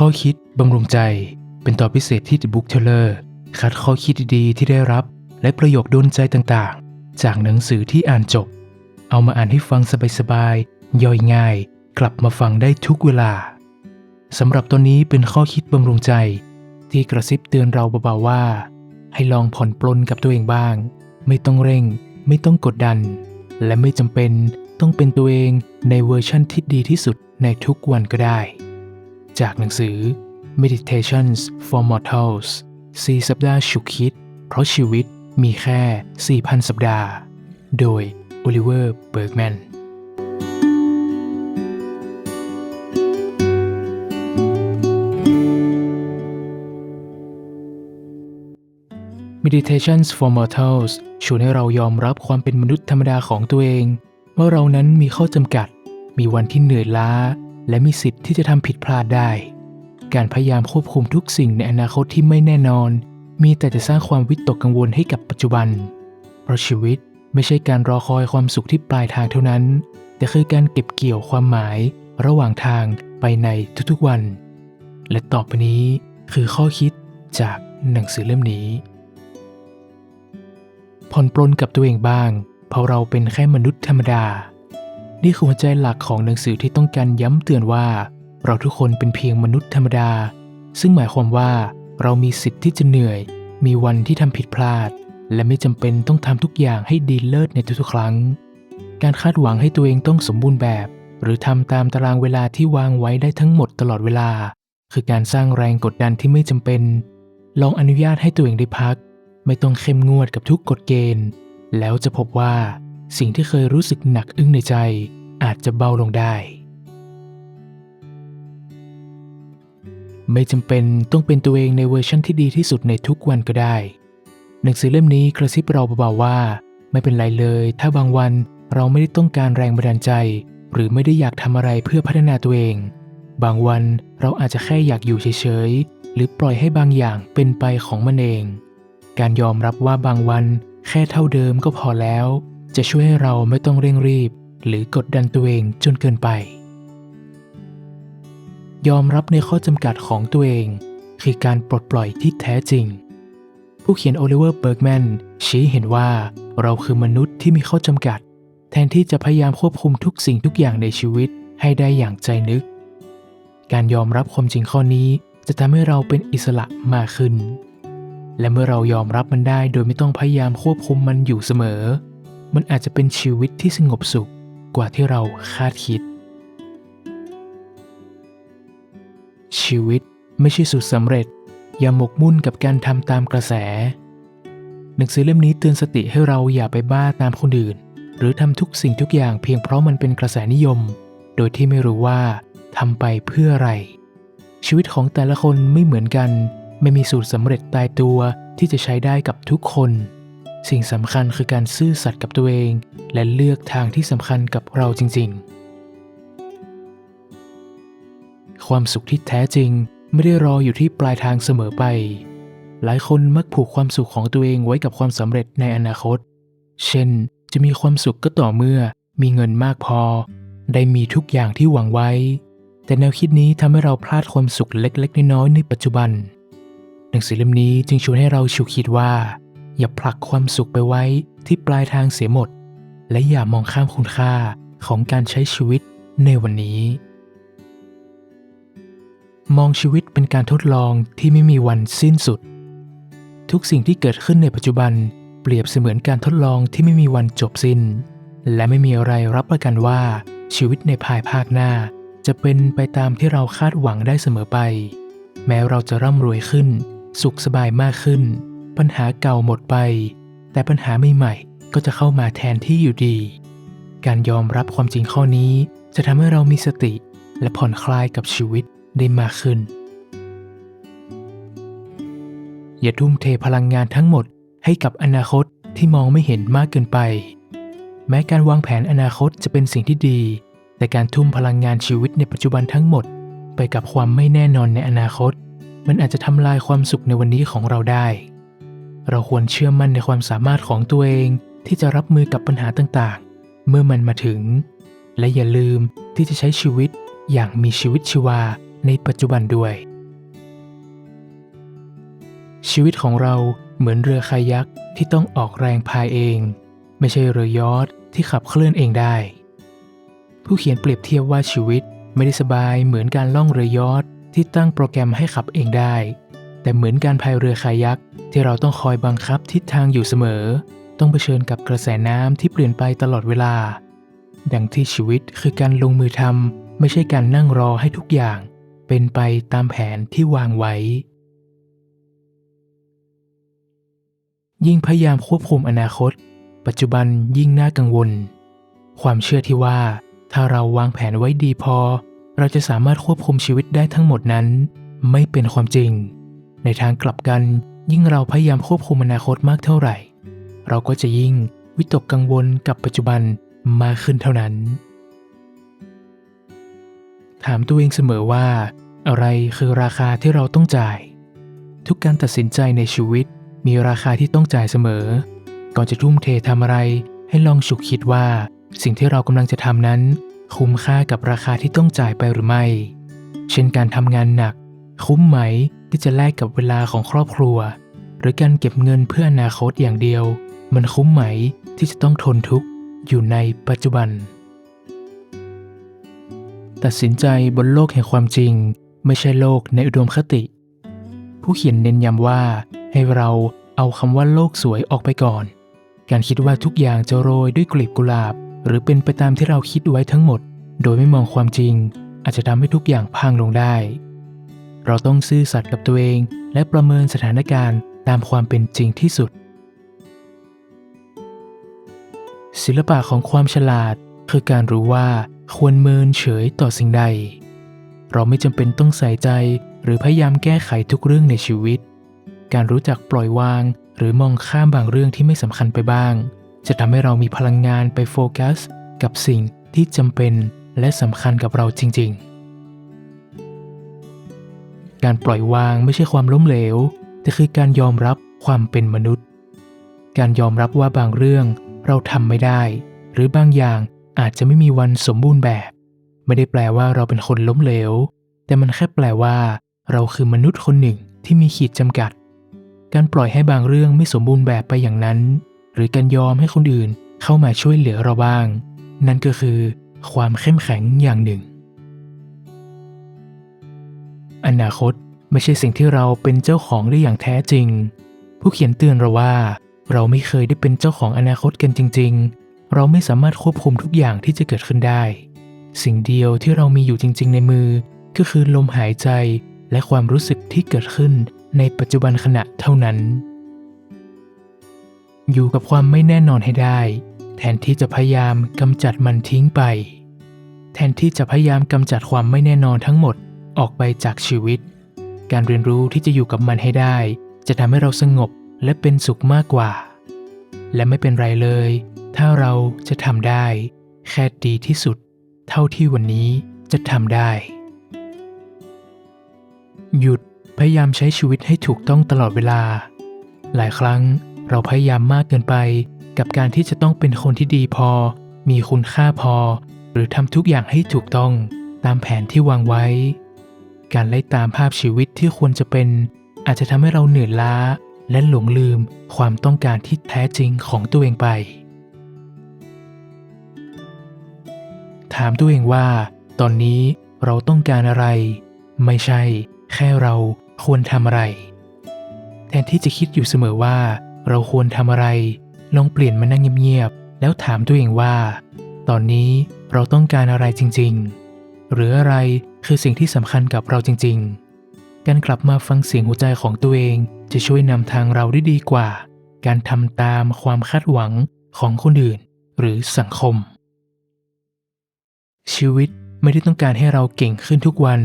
ข้อคิดบำรุงใจ เป็นตอนพิเศษที่ The Book Teller คัดข้อคิดดีๆ ที่ได้รับ และประโยคโดนใจต่างๆ จากหนังสือที่อ่านจบ เอามาอ่านให้ฟังสบายๆ ย่อยง่าย กลับมาฟังได้ทุกเวลาสำหรับตอนนี้เป็นข้อคิดบำรุงใจ ที่กระซิบเตือนเราเบาๆว่า ให้ลองผ่อนปลนกับตัวเองบ้าง ไม่ต้องเร่ง ไม่ต้องกดดัน และไม่จำเป็นต้องเป็นตัวเองในเวอร์ชั่นที่ดีที่สุดในทุกวันก็ได้ จากหนังสือ Meditations for Mortals 4 สัปดาห์ฉุกคิด เพราะชีวิตมีแค่ 4,000 สัปดาห์ โดย Oliver Bergman Meditations for Mortals ชวนให้เรายอมรับความเป็นมนุษย์ธรรมดาของตัวเอง ว่าเรานั้นมีข้อจำกัด มีวันที่เหนื่อยล้า และมีสิทธิ์ที่จะทำผิดพลาดได้ การพยายามควบคุมทุกสิ่งในอนาคตที่ไม่แน่นอน มีแต่จะสร้างความวิตกกังวลให้กับปัจจุบัน เพราะชีวิตไม่ใช่การรอคอยความสุขที่ปลายทางเท่านั้น แต่คือการเก็บเกี่ยวความหมาย ระหว่างทางไปในทุกๆวัน และต่อไปนี้คือข้อคิดจากหนังสือเล่มนี้ผ่อนปลนกับตัวเองบ้าง เพราะเราเป็นแค่มนุษย์ธรรมดา นี่คือหัวใจหลักของหนังสือที่ต้องการย้ำเตือนว่า เราทุกคนเป็นเพียงมนุษย์ธรรมดา ซึ่งหมายความว่าเรามีสิทธิ์ที่จะเหนื่อย มีวันที่ทำผิดพลาด และไม่จำเป็นต้องทำทุกอย่างให้ดีเลิศในทุกๆครั้ง การคาดหวังให้ตัวเองต้องสมบูรณ์แบบ หรือทำตามตารางเวลาที่วางไว้ได้ทั้งหมดตลอดเวลา คือการสร้างแรงกดดันที่ไม่จำเป็น ลองอนุญาตให้ตัวเองได้พัก ไม่ต้องเข้มงวดกับทุกกฎเกณฑ์ แล้วจะพบว่า สิ่งที่เคยรู้สึกหนักอึ้งในใจ อาจจะเบาลงได้ ไม่จำเป็นต้องเป็นตัวเองในเวอร์ชั่นที่ดีที่สุดในทุกวันก็ได้ หนังสือเล่มนี้กระซิบเราเบาๆว่า ไม่เป็นไรเลย ถ้าบางวันเราไม่ได้ต้องการแรงบันดาลใจ หรือไม่ได้อยากทำอะไรเพื่อพัฒนาตัวเอง บางวันเราอาจจะแค่อยากอยู่เฉยๆ หรือปล่อยให้บางอย่างเป็นไปของมันเอง การยอมรับว่าบางวันแค่เท่าเดิมก็พอแล้ว จะช่วยให้เราไม่ต้องเร่งรีบ หรือกดดันตัวเองจนเกินไป ยอมรับในข้อจำกัดของตัวเอง คือการปลดปล่อยที่แท้จริง ผู้เขียนโอลิเวอร์เบิร์กแมนชี้เห็นว่าเราคือมนุษย์ที่มีข้อจำกัด แทนที่จะพยายามควบคุมทุกสิ่งทุกอย่างในชีวิตให้ได้อย่างใจนึก การยอมรับความจริงข้อนี้จะทำให้เราเป็นอิสระมากขึ้น และเมื่อเรายอมรับมันได้โดยไม่ต้องพยายามควบคุมมันอยู่เสมอ มันอาจจะเป็นชีวิตที่สงบสุขกว่าที่เราคาดคิด ชีวิตไม่ใช่สุดสำเร็จ อย่าหมกมุ่นกับการทำตามกระแส หนังสือเล่มนี้เตือนสติให้เราอย่าไปบ้าตามคนอื่น หรือทำทุกสิ่งทุกอย่างเพียงเพราะมันเป็นกระแสนิยม โดยที่ไม่รู้ว่าทำไปเพื่ออะไร ชีวิตของแต่ละคนไม่เหมือนกัน ไม่มีสูตรสำเร็จตายตัวที่จะใช้ได้กับทุกคน สิ่งสำคัญคือการซื่อสัตย์กับตัวเอง และเลือกทางที่สำคัญกับเราจริง ๆ ความสุขที่แท้จริงไม่ได้รออยู่ที่ปลายทางเสมอไป หลายคนมักผูกความสุขของตัวเองไว้กับความสำเร็จในอนาคต เช่น จะมีความสุขก็ต่อเมื่อมีเงินมากพอ ได้มีทุกอย่างที่หวังไว้ แต่แนวคิดนี้ทำให้เราพลาดความสุขเล็ก ๆ น้อยๆในปัจจุบัน หนังสือเล่มนี้จึงชวนให้เราฉุกคิดว่า อย่าผลักความสุขไปไว้ที่ปลายทางเสียหมด และอย่ามองข้ามคุณค่าของการใช้ชีวิตในวันนี้ มองชีวิตเป็นการทดลองที่ไม่มีวันสิ้นสุด ทุกสิ่งที่เกิดขึ้นในปัจจุบันเปรียบเสมือนการทดลองที่ไม่มีวันจบสิ้น และไม่มีอะไรรับประกันว่าชีวิตในภายภาคหน้า จะเป็นไปตามที่เราคาดหวังได้เสมอไป แม้เราจะร่ำรวยขึ้น สุขสบายมากขึ้น ปัญหาเก่าหมดไป แต่ปัญหาใหม่ๆก็จะเข้ามาแทนที่อยู่ดี การยอมรับความจริงข้อนี้จะทำให้เรามีสติ และผ่อนคลายกับชีวิตได้มากขึ้น อย่าทุ่มเทพลังงานทั้งหมดให้กับอนาคตที่มองไม่เห็นมากเกินไป แม้การวางแผนอนาคตจะเป็นสิ่งที่ดี แต่การทุ่มพลังงานชีวิตในปัจจุบันทั้งหมด ไปกับความไม่แน่นอนในอนาคต มันอาจจะทำลายความสุขในวันนี้ของเราได้ เราควรเชื่อมั่นในความสามารถของตัวเองที่จะรับมือกับปัญหาต่างๆ เมื่อมันมาถึง และอย่าลืมที่จะใช้ชีวิตอย่างมีชีวิตชีวาในปัจจุบันด้วย ชีวิตของเราเหมือนเรือคายักที่ต้องออกแรงพายเอง ไม่ใช่เรือยอทที่ขับเคลื่อนเองได้ ผู้เขียนเปรียบเทียบว่าชีวิตไม่ได้สบายเหมือนการล่องเรือยอทที่ตั้งโปรแกรมให้ขับเองได้ แต่เหมือนการพายเรือคายักที่เราต้องคอยบังคับทิศทางอยู่เสมอ ต้องเผชิญกับกระแสน้ำที่เปลี่ยนไปตลอดเวลา ดังที่ชีวิตคือการลงมือทำไม่ใช่การนั่งรอให้ทุกอย่าง เป็นไปตามแผนที่วางไว้ ยิ่งพยายามควบคุมอนาคต ปัจจุบันยิ่งน่ากังวล ความเชื่อที่ว่า ถ้าเราวางแผนไว้ดีพอ เราจะสามารถควบคุมชีวิตได้ทั้งหมดนั้น ไม่เป็นความจริง ในทางกลับกัน ยิ่งเราพยายามควบคุมอนาคตมากเท่าไหร่ เราก็จะยิ่งวิตกกังวลกับปัจจุบันมากขึ้นเท่านั้น ถามตัวเองเสมอว่า อะไรคือราคาที่เราต้องจ่าย ทุกการตัดสินใจในชีวิตมีราคาที่ต้องจ่ายเสมอ ก่อนจะทุ่มเททำอะไร ให้ลองฉุกคิดว่า สิ่งที่เรากำลังจะทำนั้น คุ้มค่ากับราคาที่ต้องจ่ายไปหรือไม่ เช่นการทำงานหนัก คุ้มไหม ที่จะแลกกับเวลาของครอบครัว หรือการเก็บเงินเพื่ออนาคตอย่างเดียว มันคุ้มไหมที่จะต้องทนทุกข์อยู่ในปัจจุบัน ตัดสินใจบนโลกแห่งความจริง ไม่ใช่โลกในอุดมคติ ผู้เขียนเน้นย้ำว่าให้เราเอาคำว่าโลกสวยออกไปก่อน การคิดว่าทุกอย่างจะโรยด้วยกลีบกุหลาบ หรือเป็นไปตามที่เราคิดไว้ทั้งหมด โดยไม่มองความจริง อาจจะทำให้ทุกอย่างพังลงได้ เราต้องซื่อสัตย์กับตัวเอง และประเมินสถานการณ์ตามความเป็นจริงที่สุด ศิลปะของความฉลาดคือการรู้ว่าควรเมินเฉยต่อสิ่งใด เราไม่จำเป็นต้องใส่ใจหรือพยายามแก้ไขทุกเรื่องในชีวิต การรู้จักปล่อยวาง หรือมองข้ามบางเรื่องที่ไม่สำคัญไปบ้าง จะทำให้เรามีพลังงานไปโฟกัส กับสิ่งที่จำเป็นและสำคัญกับเราจริง ๆ การปล่อยวางไม่ใช่ความล้มเหลว แต่คือการยอมรับความเป็นมนุษย์ การยอมรับว่าบางเรื่องเราทำไม่ได้ หรือบางอย่างอาจจะไม่มีวันสมบูรณ์แบบ ไม่ได้แปลว่าเราเป็นคนล้มเหลว แต่มันแค่แปลว่า เราคือมนุษย์คนหนึ่งที่มีขีดจำกัด การปล่อยให้บางเรื่องไม่สมบูรณ์แบบไปอย่างนั้น หรือการยอมให้คนอื่นเข้ามาช่วยเหลือเราบ้าง นั่นก็คือ ความเข้มแข็งอย่างหนึ่ง อนาคตไม่ใช่สิ่งที่เราเป็นเจ้าของได้อย่างแท้จริง ผู้เขียนเตือนเราว่า เราไม่เคยได้เป็นเจ้าของอนาคตกันจริง ๆ เราไม่สามารถควบคุมทุกอย่างที่จะเกิดขึ้นได้ สิ่งเดียวที่เรามีอยู่จริง ๆ ในมือ ก็คือลมหายใจและความรู้สึกที่เกิดขึ้นในปัจจุบันขณะเท่านั้น อยู่กับความไม่แน่นอนให้ได้ แทนที่จะพยายามกำจัดมันทิ้งไป แทนที่จะพยายามกำจัดความไม่แน่นอนทั้งหมด ออกไปจากชีวิต การเรียนรู้ที่จะอยู่กับมันให้ได้ จะทำให้เราสงบและเป็นสุขมากกว่า และไม่เป็นไรเลย ถ้าเราจะทำได้ แค่ดีที่สุด เท่าที่วันนี้จะทำได้ หยุดพยายามใช้ชีวิตให้ถูกต้องตลอดเวลา หลายครั้งเราพยายามมากเกินไป กับการที่จะต้องเป็นคนที่ดีพอ มีคุณค่าพอ หรือทำทุกอย่างให้ถูกต้องตามแผนที่วางไว้ การไล่ตามภาพชีวิตที่ควรจะเป็น อาจจะทำให้เราเหนื่อยล้า และหลงลืมความต้องการที่แท้จริงของตัวเองไป ถามตัวเองว่า ตอนนี้เราต้องการอะไร ไม่ใช่ แค่เราควรทำอะไร แทนที่จะคิดอยู่เสมอว่า เราควรทำอะไร ลองเปลี่ยนมานั่งเงียบๆแล้วถามตัวเองว่า ตอนนี้เราต้องการอะไรจริง ๆ หรืออะไร คือสิ่งที่สำคัญกับเราจริง ๆ การกลับมาฟังเสียงหัวใจของตัวเองจะช่วยนำทางเราได้ดีกว่า การทำตามความคาดหวังของคนอื่น หรือสังคม ชีวิตไม่ได้ต้องการให้เราเก่งขึ้นทุกวัน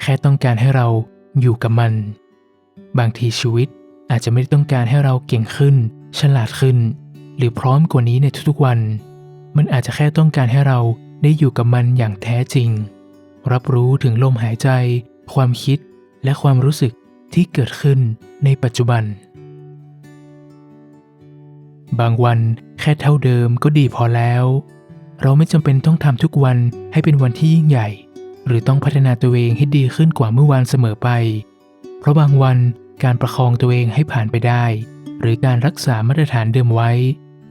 แค่ต้องการให้เราอยู่กับมัน บางทีชีวิตอาจจะไม่ได้ต้องการให้เราเก่งขึ้น ฉลาดขึ้น หรือพร้อมกว่านี้ในทุกๆวัน มันอาจจะแค่ต้องการให้เราได้อยู่กับมันอย่างแท้จริง รับรู้ถึงลมหายใจ ความคิดและความรู้สึกที่เกิดขึ้นในปัจจุบัน บางวันแค่เท่าเดิมก็ดีพอแล้ว เราไม่จำเป็นต้องทำทุกวันให้เป็นวันที่ยิ่งใหญ่ หรือต้องพัฒนาตัวเองให้ดีขึ้นกว่าเมื่อวานเสมอไป เพราะบางวันการประคองตัวเองให้ผ่านไปได้ หรือการรักษามาตรฐานเดิมไว้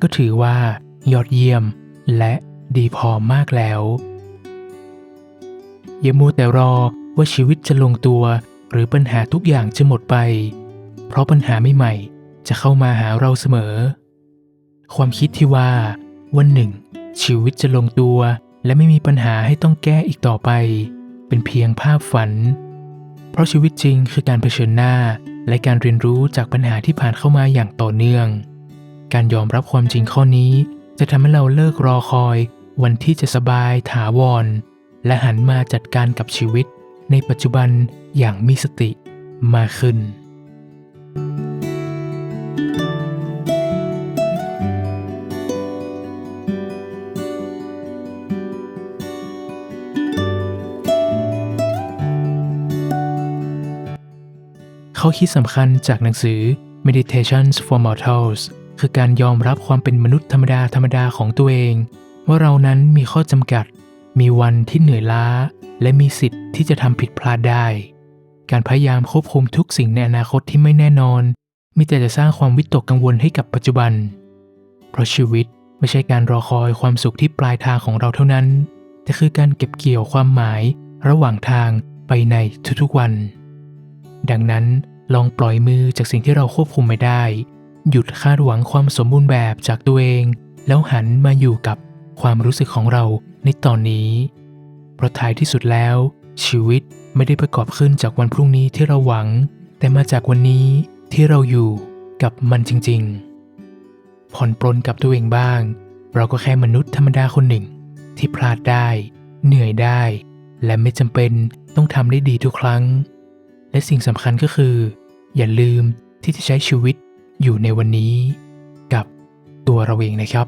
ก็ถือว่ายอดเยี่ยมและดีพอมากแล้ว อย่ามัวแต่รอว่าชีวิตจะลงตัว หรือปัญหาทุกอย่างจะหมดไป เพราะปัญหาใหม่ๆจะเข้ามาหาเราเสมอ ความคิดที่ว่า วันหนึ่ง ชีวิตจะลงตัว และไม่มีปัญหาให้ต้องแก้อีกต่อไป เป็นเพียงภาพฝัน เพราะชีวิตจริงคือการเผชิญหน้า และการเรียนรู้จากปัญหาที่ผ่านเข้ามาอย่างต่อเนื่อง การยอมรับความจริงข้อนี้ จะทำให้เราเลิกรอคอย วันที่จะสบายถาวร และหันมาจัดการกับชีวิตในปัจจุบันอย่างมีสติมากขึ้นข้อคิดสำคัญจากหนังสือ Meditations for Mortals คือการยอมรับความเป็นมนุษย์ธรรมดาธรรมดาของตัวเอง ว่าเรานั้นมีข้อจำกัด มีวันที่เหนื่อยล้า และมีสิทธิ์ที่จะทำผิดพลาดได้ การพยายามควบคุมทุกสิ่งในอนาคตที่ไม่แน่นอน มีแต่จะสร้างความวิตกกังวลให้กับปัจจุบัน เพราะชีวิตไม่ใช่การรอคอยความสุขที่ปลายทางของเราเท่านั้น แต่คือการเก็บเกี่ยวความหมายระหว่างทางไปในทุกๆวัน ดังนั้นลองปล่อยมือจากสิ่งที่เราควบคุมไม่ได้ หยุดคาดหวังความสมบูรณ์แบบจากตัวเอง แล้วหันมาอยู่กับความรู้สึกของเรา ในตอนนี้ เพราะท้ายที่สุดแล้ว ชีวิตไม่ได้ประกอบขึ้นจากวันพรุ่งนี้ที่เราหวัง แต่มาจากวันนี้ที่เราอยู่กับมันจริง ๆ ผ่อนปลนกับตัวเองบ้าง เราก็แค่มนุษย์ธรรมดาคนหนึ่ง ที่พลาดได้ เหนื่อยได้ และไม่จำเป็นต้องทำได้ดีทุกครั้ง และสิ่งสำคัญก็คือ อย่าลืมที่จะใช้ชีวิตอยู่ในวันนี้ กับตัวเราเองนะครับ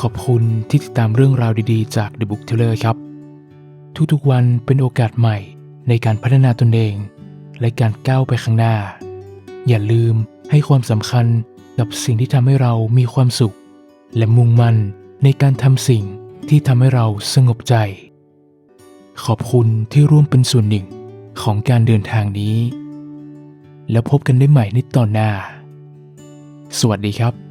ขอบคุณที่ติดตามเรื่องราวดีๆ จาก The Book Teller ครับ ทุกๆวันเป็นโอกาสใหม่ในการพัฒนาตนเอง และการก้าวไปข้างหน้า อย่าลืมให้ความสำคัญกับสิ่งที่ทำให้เรามีความสุข และมุ่งมั่นในการทำสิ่งที่ทำให้เราสงบใจ ขอบคุณที่ร่วมเป็นส่วนหนึ่งของการเดินทางนี้ แล้วพบกันได้ใหม่ในตอนหน้า สวัสดีครับ